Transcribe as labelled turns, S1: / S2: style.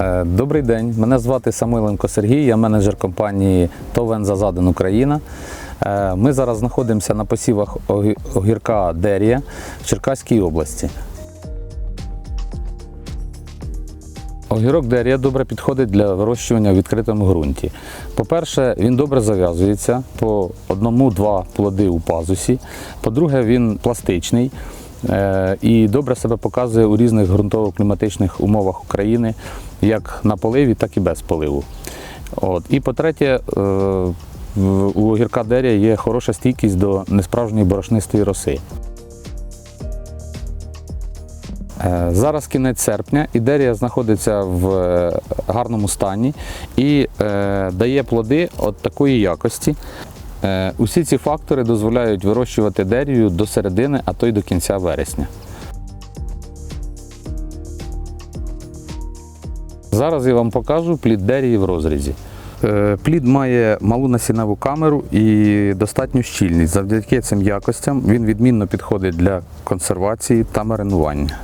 S1: Е, Добрий день, мене звати Самойленко Сергій, я менеджер компанії ТОВ Зазаден Україна. Е, Ми зараз знаходимося на посівах огірка Дерія в Черкаській області. Огірок Дерія добре підходить для вирощування в відкритому ґрунті. По-перше, він добре зав'язується по одному-два плоди у пазусі. По-друге, він пластичний і добре себе показує у різних ґрунтово-кліматичних умовах України, як на поливі, так і без поливу. От. І по-третє, е, у огірка Дерія є хороша стійкість до несправжньої борошнистої роси. Е, Зараз кінець серпня, і дерія знаходиться в е, гарному стані і е, дає плоди от такої якості. Е, усі ці фактори дозволяють вирощувати дерію до середини, а то й до кінця вересня. Зараз я вам покажу плід дерії в розрізі. Е, Плід має малу насінневу камеру і достатню щільність. Завдяки цим якостям він відмінно підходить для консервації та маринування.